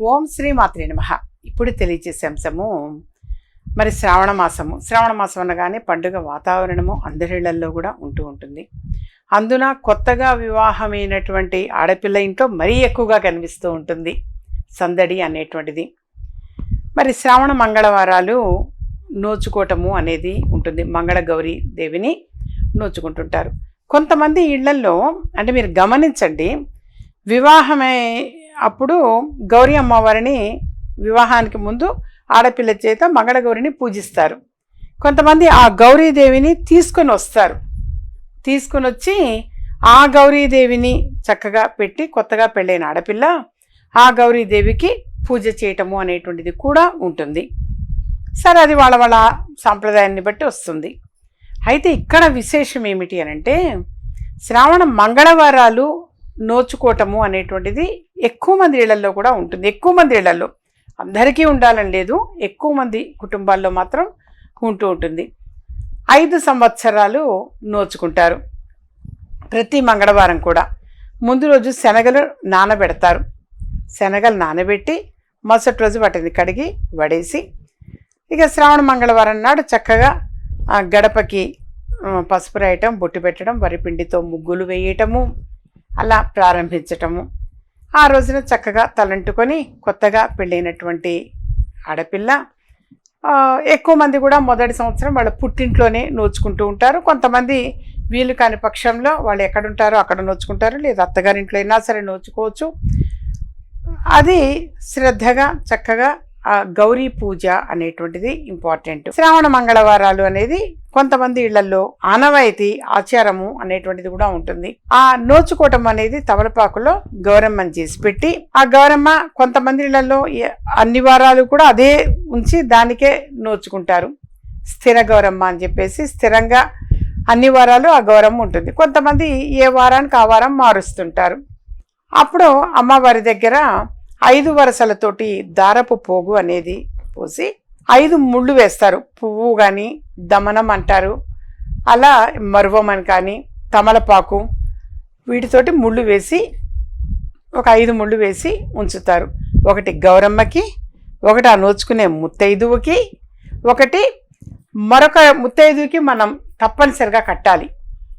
ఓం శ్రీ మాత్రే నమ. ఇప్పుడు తెలియచేసే అంశము మరి శ్రావణ మాసము. శ్రావణ మాసం అనగానే పండుగ వాతావరణము అందరిళ్ళల్లో కూడా ఉంటూ ఉంటుంది. అందున కొత్తగా వివాహమైనటువంటి ఆడపిల్ల ఇంట్లో మరీ ఎక్కువగా కనిపిస్తూ ఉంటుంది సందడి అనేటువంటిది. మరి శ్రావణ మంగళవారాలు నోచుకోవటము అనేది ఉంటుంది. మంగళ గౌరీ దేవిని నోచుకుంటుంటారు. కొంతమంది ఇళ్ళల్లో అంటే మీరు గమనించండి వివాహమై అప్పుడు గౌరీ అమ్మవారిని వివాహానికి ముందు ఆడపిల్ల చేత మంగళ గౌరిని పూజిస్తారు. కొంతమంది ఆ గౌరీదేవిని తీసుకొని వస్తారు. తీసుకొని వచ్చి ఆ గౌరీదేవిని చక్కగా పెట్టి కొత్తగా పెళ్ళైన ఆడపిల్ల ఆ గౌరీదేవికి పూజ చేయటము అనేటువంటిది కూడా ఉంటుంది. సరే అది వాళ్ళ వాళ్ళ సాంప్రదాయాన్ని బట్టి వస్తుంది. అయితే ఇక్కడ విశేషం ఏమిటి అని అంటే శ్రావణ మంగళవారాలు నోచుకోవటము అనేటువంటిది ఎక్కువ మంది ఇళ్ళలో కూడా ఉంటుంది. ఎక్కువ మంది ఇళ్ళలో అందరికీ ఉండాలని లేదు. ఎక్కువ మంది కుటుంబాల్లో మాత్రం ఉంటూ ఉంటుంది. ఐదు సంవత్సరాలు నోచుకుంటారు. ప్రతి మంగళవారం కూడా ముందు రోజు శనగలు నానబెడతారు. శనగలు నానబెట్టి మరుసటి రోజు వాటిని కడిగి వడేసి ఇక శ్రావణ మంగళవారం నాడు చక్కగా గడపకి పసుపు రాయటం బొట్టు పెట్టడం వరిపిండితో ముగ్గులు వేయటము అలా ప్రారంభించటము. ఆ రోజున చక్కగా తలంటుకొని కొత్తగా పెళ్ళైనటువంటి ఆడపిల్ల. ఎక్కువ మంది కూడా మొదటి సంవత్సరం వాళ్ళ పుట్టింట్లోనే నోచుకుంటూ ఉంటారు. కొంతమంది వీలు కాని పక్షంలో వాళ్ళు ఎక్కడుంటారో అక్కడ నోచుకుంటారు లేదా అత్తగారింట్లో అయినా సరే నోచుకోవచ్చు. అది శ్రద్ధగా చక్కగా గౌరీ పూజ అనేటువంటిది ఇంపార్టెంట్ శ్రావణ మంగళవారాలు అనేది కొంతమంది ఇళ్ళలో ఆనవాయితీ ఆచారము అనేటువంటిది కూడా ఉంటుంది. ఆ నోచుకోవటం అనేది తమలపాకులో గౌరమ్మని చేసి పెట్టి ఆ గౌరమ్మ కొంతమంది ఇళ్ళలో అన్ని వారాలు కూడా అదే ఉంచి దానికే నోచుకుంటారు. స్థిర గౌరమ్మ అని చెప్పేసి స్థిరంగా అన్ని వారాలు ఆ గౌరమ్మ ఉంటుంది. కొంతమంది ఏ వారానికి ఆ వారం మారుస్తుంటారు. అప్పుడు అమ్మవారి దగ్గర ఐదు వరసలతోటి దారపు పోగు అనేది పోసి ఐదు ముళ్ళు వేస్తారు. పువ్వు కానీ దమనం అంటారు. అలా మరువమని కానీ తమలపాకు వీటితోటి ముళ్ళు వేసి ఒక ఐదు ముళ్ళు వేసి ఉంచుతారు. ఒకటి గౌరమ్మకి ఒకటి ఆ నోచుకునే ముత్తైదువుకి ఒకటి మరొక ముత్తైదువుకి మనం తప్పనిసరిగా కట్టాలి.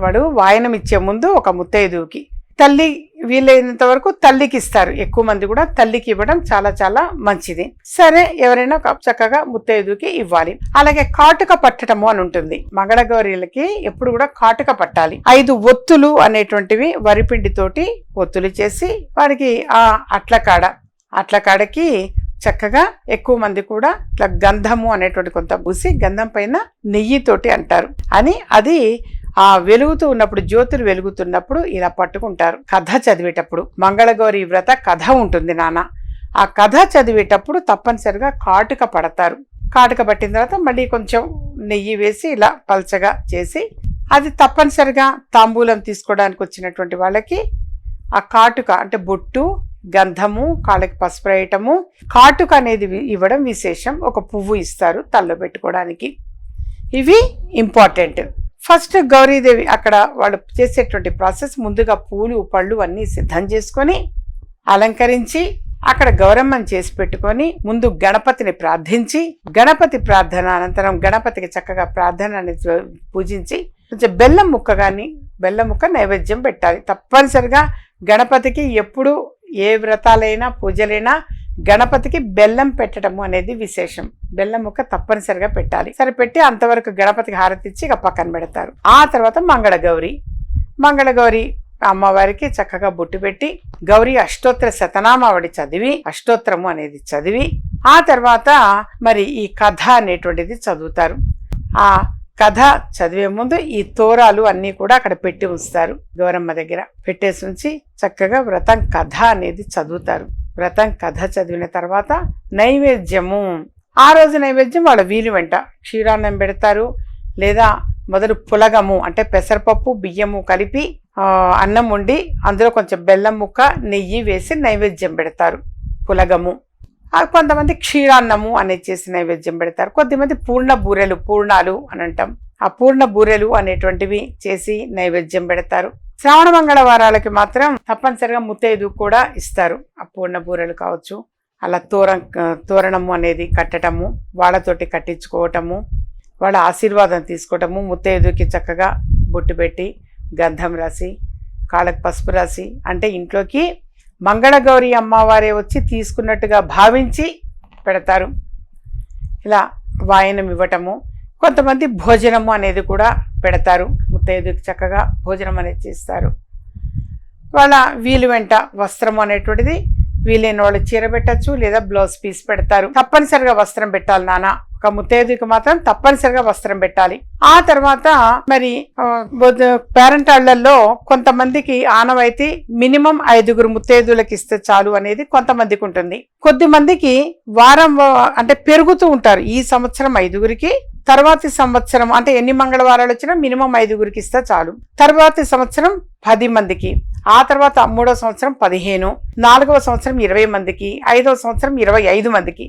వాడు వాయనం ఇచ్చే ముందు ఒక ముత్తైదువుకి. తల్లి వీలైనంత వరకు తల్లికి ఇస్తారు ఎక్కువ మంది కూడా తల్లికి ఇవ్వడం చాలా చాలా మంచిది. సరే ఎవరైనా ఒక చక్కగా ముత్తైదుకి ఇవ్వాలి. అలాగే కాటుక పట్టడము అని ఉంటుంది. మంగళగౌరీలకి ఎప్పుడు కూడా కాటుక పట్టాలి. ఐదు ఒత్తులు అనేటువంటివి వరిపిండితోటి ఒత్తులు చేసి వారికి ఆ అట్లకాడ అట్లకాడకి అట్ల కాడకి చక్కగా ఎక్కువ మంది కూడా ఇట్లా గంధము అనేటువంటి కొంత పూసి గంధం పైన నెయ్యితోటి అంటారు. అని అది ఆ వెలుగుతూ ఉన్నప్పుడు జ్యోతులు వెలుగుతున్నప్పుడు ఇలా పట్టుకుంటారు. కథ చదివేటప్పుడు. మంగళగౌరి వ్రత కథ ఉంటుంది నాన్న. ఆ కథ చదివేటప్పుడు తప్పనిసరిగా కాటుక పడతారు. కాటుక పట్టిన తర్వాత మళ్ళీ కొంచెం నెయ్యి వేసి ఇలా పల్చగా చేసి అది తప్పనిసరిగా తాంబూలం తీసుకోవడానికి వచ్చినటువంటి వాళ్ళకి ఆ కాటుక అంటే బొట్టు గంధము కాళ్ళకి పసుపు వేయటము కాటుక అనేది ఇవ్వడం విశేషం. ఒక పువ్వు ఇస్తారు తల్లో పెట్టుకోవడానికి. ఇవి ఇంపార్టెంట్ ఫస్ట్ గౌరీదేవి అక్కడ వాళ్ళు చేసేటువంటి ప్రాసెస్ ముందుగా పూలు పళ్ళు అన్నీ సిద్ధం చేసుకొని అలంకరించి అక్కడ గౌరమ్మని చేసి పెట్టుకొని ముందు గణపతిని ప్రార్థించి గణపతి ప్రార్థన అనంతరం గణపతికి చక్కగా ప్రార్థన పూజించి కొంచెం బెల్లం ముక్క కానీ బెల్లం ముక్క నైవేద్యం పెట్టాలి. తప్పనిసరిగా గణపతికి ఎప్పుడు ఏ వ్రతాలైనా పూజలైనా గణపతికి బెల్లం పెట్టడము అనేది విశేషం. బెల్లం ముక్క తప్పనిసరిగా పెట్టాలి. సరే పెట్టి అంతవరకు గణపతికి హారతి ఇచ్చి ఇక పక్కన పెడతారు. ఆ తర్వాత మంగళగౌరి. మంగళగౌరి అమ్మవారికి చక్కగా బొట్టు పెట్టి గౌరీ అష్టోత్తర శతనామావళి చదివి అష్టోత్తరము అనేది చదివి ఆ తర్వాత మరి ఈ కథ అనేటువంటిది చదువుతారు. ఆ కథ చదివే ముందు ఈ తోరాలు అన్నీ కూడా అక్కడ పెట్టి ఉంచుతారు. గౌరమ్మ దగ్గర పెట్టేసి ఉంచి చక్కగా వ్రతం కథ అనేది చదువుతారు. వ్రతం కథ చదివిన తర్వాత నైవేద్యము. ఆ రోజు నైవేద్యం వాళ్ళ వీలు వెంట. క్షీరాన్నం పెడతారు. లేదా మొదలు పులగము అంటే పెసరపప్పు బియ్యము కలిపి అన్నం వండి అందులో కొంచెం బెల్లం ముక్క నెయ్యి వేసి నైవేద్యం పెడతారు. పులగము. కొంతమంది క్షీరాన్నము అనేది చేసి నైవేద్యం పెడతారు. కొద్దిమంది పూర్ణ బూరెలు పూర్ణాలు అని అంటాం. ఆ పూర్ణ బూరెలు అనేటువంటివి చేసి నైవేద్యం పెడతారు. శ్రావణ మంగళవారాలకి మాత్రం తప్పనిసరిగా ముత్తైదు కూడా ఇస్తారు. ఆ పూర్ణ బూరెలు కావచ్చు అలా తోర తోరణము అనేది కట్టటము వాళ్ళతోటి కట్టించుకోవటము వాళ్ళ ఆశీర్వాదం తీసుకోవటము ముత్తైదుకి చక్కగా బొట్టు పెట్టి గంధం రాసి కాళ్ళకు పసుపు రాసి అంటే ఇంట్లోకి మంగళగౌరి అమ్మవారే వచ్చి తీసుకున్నట్టుగా భావించి పెడతారు. ఇలా వాయనం ఇవ్వటము కొంతమంది భోజనము అనేది కూడా పెడతారు. తేదీకి చక్కగా భోజనం అనేది చేస్తారు. వాళ్ళ వీలు వెంట వస్త్రం అనేటువంటిది వీలైన వాళ్ళు చీర పెట్టచ్చు లేదా బ్లౌజ్ పీస్ పెడతారు. తప్పనిసరిగా వస్త్రం పెట్టాలి నాన్న. ఒక ముత్తైదుకి మాత్రం తప్పనిసరిగా వస్త్రం పెట్టాలి. ఆ తర్వాత మరి పేరెంట్ వాళ్ళల్లో కొంతమందికి ఆనవాయితీ మినిమం ఐదుగురు ముత్తైదులకు ఇస్తే చాలు అనేది కొంతమందికి ఉంటుంది. కొద్ది మందికి వారం అంటే పెరుగుతూ ఉంటారు. ఈ సంవత్సరం ఐదుగురికి తర్వాతి సంవత్సరం అంటే ఎన్ని మంగళవారాలు వచ్చినా మినిమం ఐదుగురికి ఇస్తే చాలు. తర్వాతి సంవత్సరం పది మందికి. ఆ తర్వాత మూడో సంవత్సరం పదిహేను. నాలుగవ సంవత్సరం ఇరవై మందికి. ఐదవ సంవత్సరం ఇరవై ఐదు మందికి.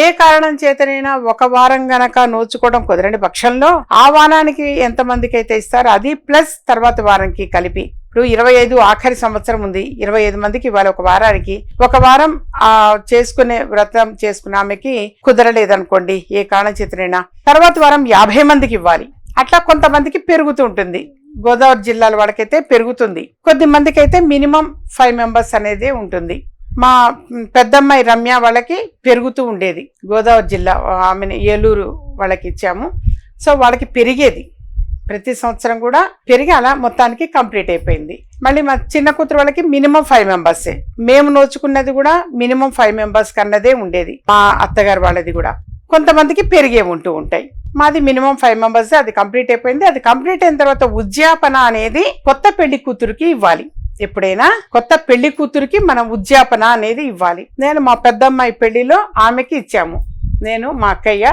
ఏ కారణం చేతనైనా ఒక వారం గనక నోచుకోవడం కుదరని పక్షంలో ఆ వారానికి ఎంతమందికి అయితే ఇస్తారో అది ప్లస్ తర్వాత వారానికి కలిపి ఇప్పుడు ఇరవై ఐదు ఆఖరి సంవత్సరం ఉంది. ఇరవై ఐదు మందికి ఇవ్వాలి ఒక వారానికి ఒక వారం ఆ చేసుకునే వ్రతం చేసుకున్న ఆమెకి కుదరలేదనుకోండి. ఏ కారణం చేతనైనా తర్వాత వారం యాభై మందికి ఇవ్వాలి. అట్లా కొంతమందికి పెరుగుతూ ఉంటుంది. గోదావరి జిల్లాల వాళ్ళకైతే పెరుగుతుంది. కొద్ది మందికి అయితే మినిమం ఫైవ్ మెంబర్స్ అనేది ఉంటుంది. మా పెద్దమ్మాయి రమ్య వాళ్ళకి పెరుగుతూ ఉండేది. గోదావరి జిల్లా ఆమెను ఏలూరు వాళ్ళకి ఇచ్చాము. సో వాళ్ళకి పెరిగేది. ప్రతి సంవత్సరం కూడా పెరిగి అలా మొత్తానికి కంప్లీట్ అయిపోయింది. మళ్ళీ మా చిన్న కూతురు వాళ్ళకి మినిమం ఫైవ్ మెంబర్సే. మేము నోచుకున్నది కూడా మినిమం ఫైవ్ మెంబర్స్ కన్నదే ఉండేది. మా అత్తగారు వాళ్ళది కూడా. కొంతమందికి పెరిగే ఉంటూ ఉంటాయి. మాది మినిమం ఫైవ్ మెంబర్స్ అది కంప్లీట్ అయిపోయింది. అది కంప్లీట్ అయిన తర్వాత ఉద్యాపన అనేది కొత్త పెళ్ళి కూతురికి ఇవ్వాలి. ఎప్పుడైనా కొత్త పెళ్ళి కూతురికి మనం ఉద్యాపన అనేది ఇవ్వాలి. నేను మా పెద్దమ్మాయి పెళ్ళిలో ఆమెకి ఇచ్చాము. నేను మా అక్కయ్య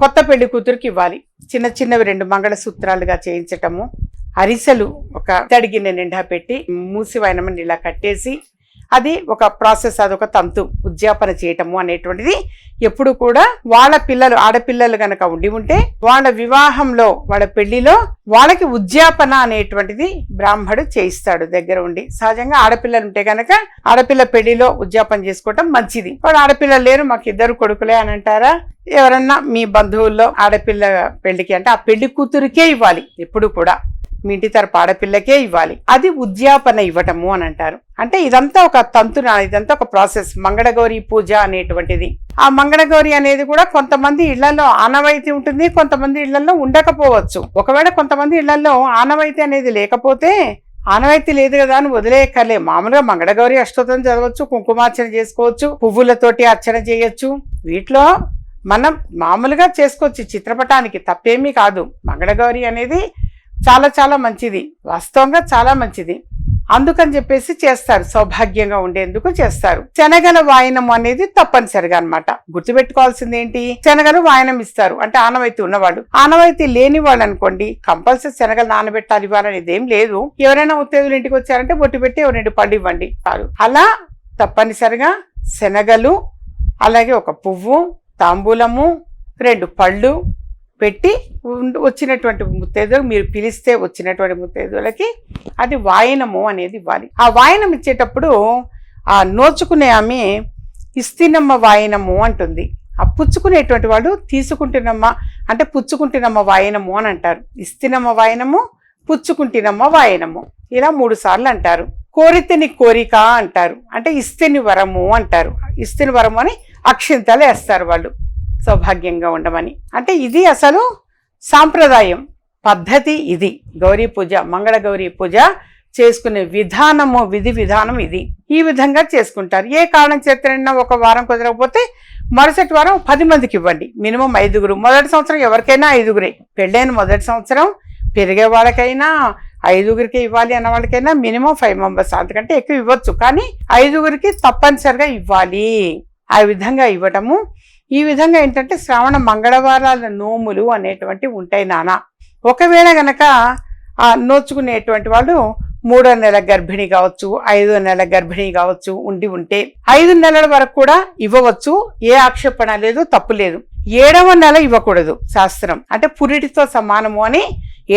కొత్త పెళ్ళి కూతురికి ఇవ్వాలి. చిన్న చిన్నవి రెండు మంగళసూత్రాలుగా చేయించటము. అరిసెలు ఒక తడిగిన నిండా పెట్టి మూసి వైనమని ఇలా కట్టేసి అది ఒక ప్రాసెస్ అదొక తంతు ఉద్యాపన చేయటము అనేటువంటిది ఎప్పుడు కూడా వాళ్ళ పిల్లలు ఆడపిల్లలు గనక ఉండి ఉంటే వాళ్ళ వివాహంలో వాళ్ళ పెళ్ళిలో వాళ్ళకి ఉద్యాపన అనేటువంటిది బ్రాహ్మడు చేయిస్తాడు దగ్గర ఉండి. సహజంగా ఆడపిల్లలు ఉంటే గనక ఆడపిల్ల పెళ్ళిలో ఉద్యాపన చేసుకోవటం మంచిది. వాడు ఆడపిల్లలు లేరు మాకు ఇద్దరు కొడుకులే అని అంటారా? ఎవరన్నా మీ బంధువుల్లో ఆడపిల్ల పెళ్ళికి అంటే ఆ పెళ్ళి కూతురికే ఇవ్వాలి. ఎప్పుడు కూడా మీ ఇంటి తరపు ఆడపిల్లకే ఇవ్వాలి. అది ఉద్యాపన ఇవ్వటము అని అంటారు. అంటే ఇదంతా ఒక తంతున ఇదంతా ఒక ప్రాసెస్. మంగళగౌరి పూజ అనేటువంటిది. ఆ మంగళగౌరి అనేది కూడా కొంతమంది ఇళ్ళలో ఆనవాయితీ ఉంటుంది కొంతమంది ఇళ్ళలో ఉండకపోవచ్చు. ఒకవేళ కొంతమంది ఇళ్ళలో ఆనవాయితీ అనేది లేకపోతే ఆనవాయితీ లేదు కదా అని వదిలేయక్కర్లే. మామూలుగా మంగళగౌరి అష్టోత్తరం చదవచ్చు కుంకుమార్చన చేసుకోవచ్చు పువ్వులతోటి అర్చన చేయొచ్చు. వీటిలో మనం మామూలుగా చేసుకోవచ్చు చిత్రపటానికి తప్పేమీ కాదు. మంగళగౌరి అనేది చాలా చాలా మంచిది. వాస్తవంగా చాలా మంచిది. అందుకని చెప్పేసి చేస్తారు. సౌభాగ్యంగా ఉండేందుకు చేస్తారు. శనగల వాయనం అనేది తప్పనిసరిగా అన్నమాట. గుర్తుపెట్టుకోవాల్సింది ఏంటి శనగలు వాయనం ఇస్తారు. అంటే ఆనవాయితీ ఉన్నవాళ్ళు. ఆనవాయితీ లేని వాళ్ళు అనుకోండి కంపల్సరీ శనగలు నానబెట్టాలి ఇవ్వాలనేది ఏం లేదు. ఎవరైనా ఉత్తేజులు ఇంటికి వచ్చారంటే బొట్టు పెట్టి ఓ రెండు ఇవ్వండి. అలా తప్పనిసరిగా శనగలు అలాగే ఒక పువ్వు తాంబూలము రెండు పళ్ళు పెట్టి వచ్చినటువంటి ముత్తైదులు మీరు పిలిస్తే వచ్చినటువంటి ముత్తేదులకి అది వాయనము అనేది ఇవ్వాలి. ఆ వాయనం ఇచ్చేటప్పుడు ఆ నోచుకునే ఆమె ఇస్తినమ్మ వాయనము అంటుంది. ఆ పుచ్చుకునేటువంటి వాడు తీసుకుంటున్నమ్మ అంటే పుచ్చుకుంటున్నమ్మ వాయనము అని అంటారు. ఇస్తినమ్మ వాయనము పుచ్చుకుంటున్నమ్మ వాయనము. ఇలా మూడు సార్లు అంటారు. కోరితని కోరిక అంటారు. అంటే ఇస్తిని వరము అంటారు. ఇస్తిని వరము అని అక్షింతలు వేస్తారు వాళ్ళు సౌభాగ్యంగా ఉండమని. అంటే ఇది అసలు సాంప్రదాయం పద్ధతి ఇది. గౌరీ పూజ మంగళ గౌరీ పూజ చేసుకునే విధానము విధి విధానం ఇది. ఈ విధంగా చేసుకుంటారు. ఏ కారణం చేతనైనా ఒక వారం కుదరకపోతే మరుసటి వారం పది మందికి ఇవ్వండి. మినిమం ఐదుగురు. మొదటి సంవత్సరం ఎవరికైనా ఐదుగురే. పెళ్ళైన మొదటి సంవత్సరం పెరిగే వాళ్ళకైనా ఐదుగురికి ఇవ్వాలి అన్న వాళ్ళకైనా మినిమం ఫైవ్ మెంబర్స్. అంతకంటే ఎక్కువ ఇవ్వచ్చు. కానీ ఐదుగురికి తప్పనిసరిగా ఇవ్వాలి. ఆ విధంగా ఇవ్వటము. ఈ విధంగా ఏంటంటే శ్రావణ మంగళవారాల నోములు అనేటువంటి ఉంటాయి నాన్న. ఒకవేళ గనక నోచుకునేటువంటి వాళ్ళు మూడో నెల గర్భిణి కావచ్చు ఐదో నెల గర్భిణి కావచ్చు ఉండి ఉంటే ఐదు నెలల వరకు కూడా ఇవ్వవచ్చు. ఏ ఆక్షేపణ లేదు తప్పు లేదు. ఏడవ నెల ఇవ్వకూడదు శాస్త్రం. అంటే పురిటితో సమానము అని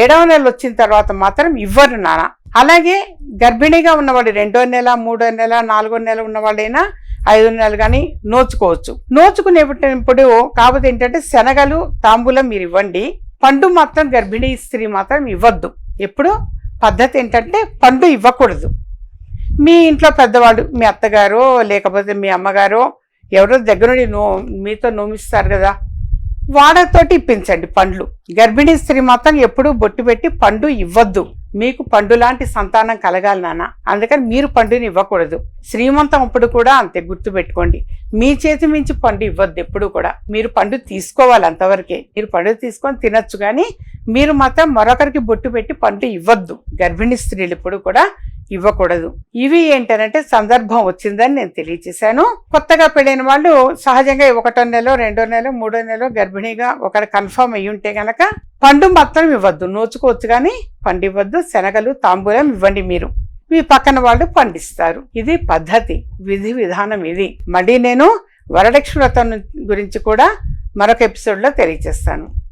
ఏడవ నెల వచ్చిన తర్వాత మాత్రం ఇవ్వరు నాన్న. అలాగే గర్భిణిగా ఉన్నవాడు రెండో నెల మూడో నెల నాలుగో నెల ఉన్నవాళ్ళైనా ఐదు నెలలు కానీ నోచుకోవచ్చు. నోచుకునేటప్పుడు కాకపోతే ఏంటంటే శనగలు తాంబూలం మీరు ఇవ్వండి. పండు మాత్రం గర్భిణీ స్త్రీ మాత్రం ఇవ్వద్దు. ఎప్పుడు? పద్ధతి ఏంటంటే పండు ఇవ్వకూడదు. మీ ఇంట్లో పెద్దవాడు మీ అత్తగారో లేకపోతే మీ అమ్మగారో ఎవరో దగ్గర నుండి నో మీతో నోమిస్తారు కదా వాడతోటి ఇప్పించండి పండ్లు. గర్భిణీ స్త్రీ మాత్రం ఎప్పుడూ బొట్టు పెట్టి పండు ఇవ్వద్దు. మీకు పండు లాంటి సంతానం కలగాలి నాన్న. అందుకని మీరు పండుని ఇవ్వకూడదు. శ్రీమంతం అప్పుడు కూడా అంతే గుర్తు పెట్టుకోండి. మీ చేతి మించి పండు ఇవ్వద్దు ఎప్పుడు కూడా. మీరు పండు తీసుకోవాలి అంతవరకే. మీరు పండు తీసుకొని తినొచ్చు కానీ మీరు మాత్రం మరొకరికి బొట్టు పెట్టి పండు ఇవ్వద్దు. గర్భిణీ స్త్రీలు ఇప్పుడు కూడా ఇవ్వకూడదు. ఇవి ఏంటంటే సందర్భం వచ్చిందని నేను తెలియచేశాను. కొత్తగా పెళ్ళైన వాళ్ళు సహజంగా ఒకటో నెల రెండో నెల మూడో నెల గర్భిణీగా ఒకరు కన్ఫర్మ్ అయ్యి ఉంటే గనక పండు మాత్రం ఇవ్వద్దు. నోచుకోవచ్చు కానీ పండు ఇవ్వద్దు శనగలు తాంబూలం ఇవ్వండి మీరు. మీ పక్కన వాళ్ళు పండిస్తారు. ఇది పద్ధతి విధి విధానం ఇది. మళ్ళీ నేను వరలక్ష్మి వ్రతం గురించి కూడా మరొక ఎపిసోడ్లో తెలియజేస్తాను